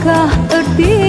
kah erti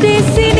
Di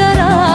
যারা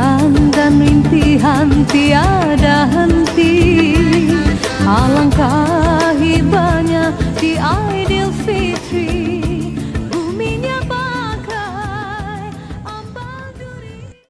Tangisan dan rintihan tiada henti. Alangkah hibanya di Aidilfitri